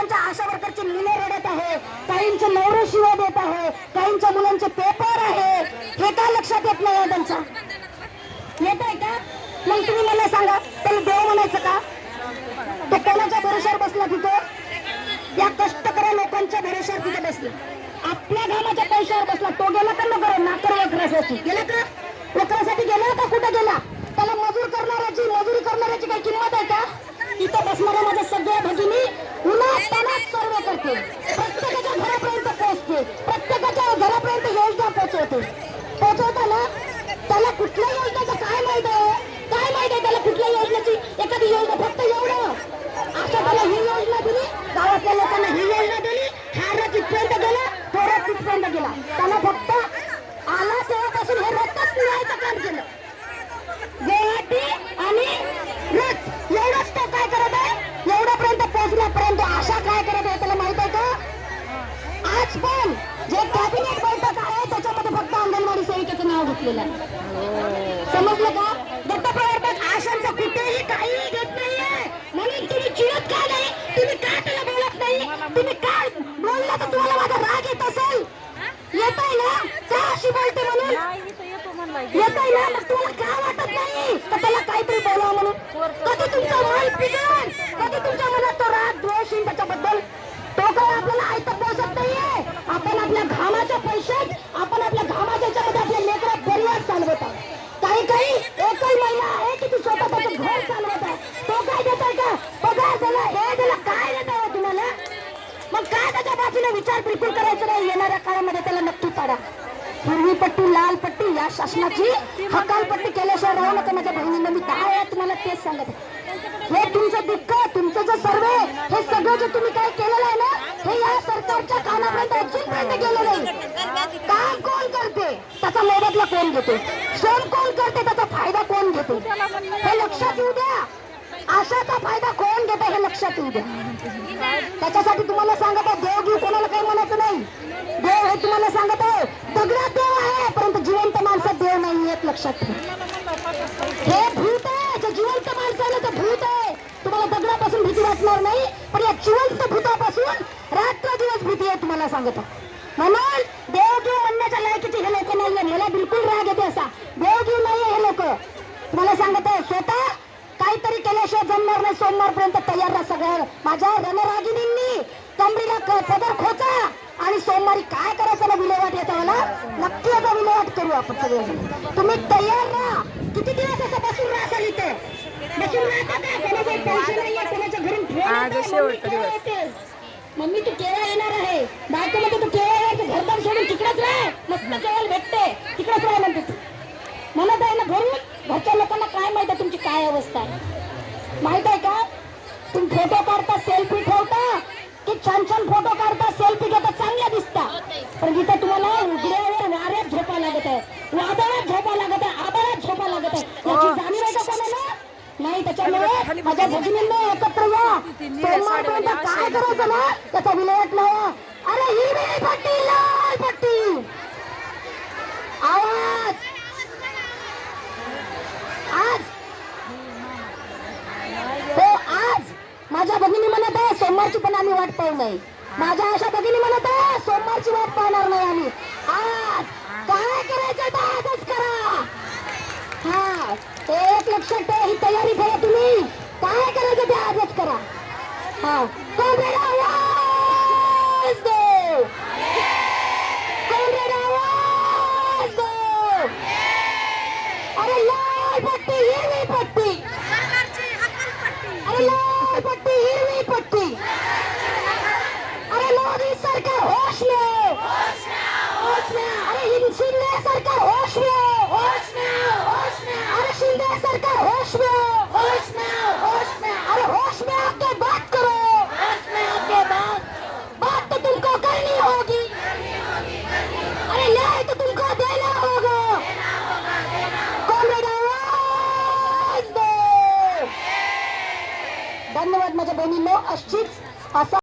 लोकांच्या आशा वर्करची मुले रडत आहे. काहींचे नवरे शिवाय देत आहे. काहींच्या मुलांचे पेपर आहे. हे का लक्षात येत नाही हो त्यांच्या? येत आहे का? मग तुम्ही मला सांगा. त्याला देव म्हणायचं का? तो कोणाच्या भरोशावर बसला तिथं? या कष्टकऱ्या लोकांच्या भरोशावर तिथे बसले. आपल्या घामाच्या पैशावर बसला. तो गेला का नको नाकर वक्रासाठी गेला का? वक्रासाठी गेला का? कुठे गेला? त्याला मजूर करणाऱ्याची मजुरी करणाऱ्याची काही किंमत आहे का इथं बसणाऱ्या माझ्या सगळ्या भगिनी उन्हात तानात सर्व प्रत्येकाच्या घरापर्यंत पोहोचते प्रत्येकाच्या घरापर्यंत योजना पोहोचवते पोहोचवताना त्याला कुठल्या योजनेचं काय माहीत आहे? काय माहीत आहे त्याला कुठल्या योजनेची? एखादी योजना फक्त एवढं. अशा त्याला ही योजना दिली गावातल्या लोकांना ही योजना दिली हार तिथपर्यंत गेला थोडा तिथपर्यंत गेला. त्याला फक्त आला तेव्हापासून हे रथच पिळायचं काम केलं. गोवाटी आणि रथ जे कॅबिनेट बैठक आहे त्याच्यामध्ये फक्त अंगणवाडी सेविकेचं नाव घेतलेलं आहे. समजलं का? दत्त प्रवर्तक आशांचं कुठेही काहीही घेत नाहीये. म्हणून तुम्ही चिडत का नाही? तुम्ही का त्याला बोलत नाही? तुम्ही काय बोलला तर तुम्हाला माझा राग येत असेल? येत आहे ना अशी बोलते म्हणून. येत आहे ना? मग तुम्हाला का वाटत नाही? तर त्याला काहीतरी बोलावं म्हणून. कधी तुमचं मन पिघल कधी तुमच्या मनात तो राग द्वेष येईल त्याच्याबद्दल तो काय आपल्याला ऐकत पोहोचत नाहीये आपण आपल्या घामाच्या पैशात आपण आपल्या घामाच्या याच्यामध्ये आपल्या लेकरा परिवार चालवत आहोत काही काही एकही महिला आहे की ती स्वतः त्याचं घर चालवत आहे तो काय देत आहे का पगार त्याला हे त्याला काय देत आहे तुम्हाला मग काय त्याच्या विचार बिलकुल करायचं नाही. येणाऱ्या काळामध्ये त्याला नक्की पाडा. हिरवी पट्टी लाल पट्टी या शासनाची हकालपट्टी केल्याशिवाय राहू नका माझ्या बहिणींना. मी काय वेळा तुम्हाला तेच सांगत. हे तुमचं दुःख तुमचं जे सर्वे हे सगळं जे तुम्ही काय केलेलं आहे ना हे या सरकारच्या कानापर्यंत अजूनपर्यंत गेलं नाही. काय कोण करते? त्याचा मोबदला कोण घेते? श्रम कोण करते? त्याचा फायदा कोण घेते हे लक्षात येऊ द्या आशाचा फायदा कोण घेत हे लक्षात येऊ द्या. त्याच्यासाठी तुम्हाला सांगत आहे देव घेऊ कोणाला काही म्हणायचं नाही. देव हे तुम्हाला सांगत आहे दगडात देव आहे परंतु जिवंत माणसात देव नाही येत लक्षात ठेवा. हे भूत आहे जे जिवंत माणसाला ते भूत आहे. तुम्हाला दगडापासून भीती वाटणार नाही पण या जिवंत भूतापासून रात्र दिवस भीती आहे तुम्हाला सांगत आहे. म्हणून देवजीव म्हणण्याच्या लायकीचे हे लोक नाहीये मला बिलकुल राग येते असा. देवजीव नाही हे लोक. तुम्हाला सांगत आहे स्वतः केल्याशिवाय जमणार नाही सोमवारपर्यंत तयार राहा सगळं माझ्या रणरागिनींनी कमरीला पदर खोचा आणि सोमवारी काय करायचं ना विल्हेवाट येतं मला नक्की आता विल्हेवाट करू आपण सगळे. तुम्ही तयार राहा. किती दिवस असं बसून इथे? का? आज येतोय, शेवटचा मम्मी तू केव्हा येणार आहे? बायको म्हणते तू तू घरदार सोडून तिकडेच राह. मस्त केवळ भेटते. तिकडेच राह म्हणते तू. म्हणत आहे ना घरून घरच्या लोकांना काय माहीत तुमची काय अवस्था आहे? माहीत आहे का? तुम्ही फोटो काढता सेल्फी ठेवता की छान छान फोटो काढता सेल्फी घेता चांगल्या दिसता. पण जिथे तुम्हाला उघड्यावर वाऱ्यात झोपा लागत आहे. वादळात झोपा लागत आहे आदळात झोपा लागत आहे. याची जाणीव आहे का कोणाला? नाही त्याच्यामुळे माझ्या भगिनींना एकत्र या. सोमवारपर्यंत काय करायचं ना त्याचा विल्हेवाट लावा अरे ही पट्टी लाल पट्टी. आवाज आज हो आज माझ्या भगिनी म्हणत आहे सोमवारची पण आम्ही वाट पाहू नये माझ्या अशा भगिनी म्हणत आहे सोमवारची वाट पाहणार नाही आम्ही. आज काय करायचं तर आजच करा. हा ते एक लक्षात ठेवा ही तयारी ठेवा तुम्ही. काय करायचं ते आजच करा. हा. मोदी सरकार होश में होश में अरे शिंदे सरकार होश में होश में होश में अरे शिंदे सरकार होश में होश में होश में अरे होश में आके बात करो। होश में आके बात। बात तो तुमको करनी होगी। अरे न्याय तो तुमको देना होगा। धन्यवाद माझ्या बहिणींनो अशीच असा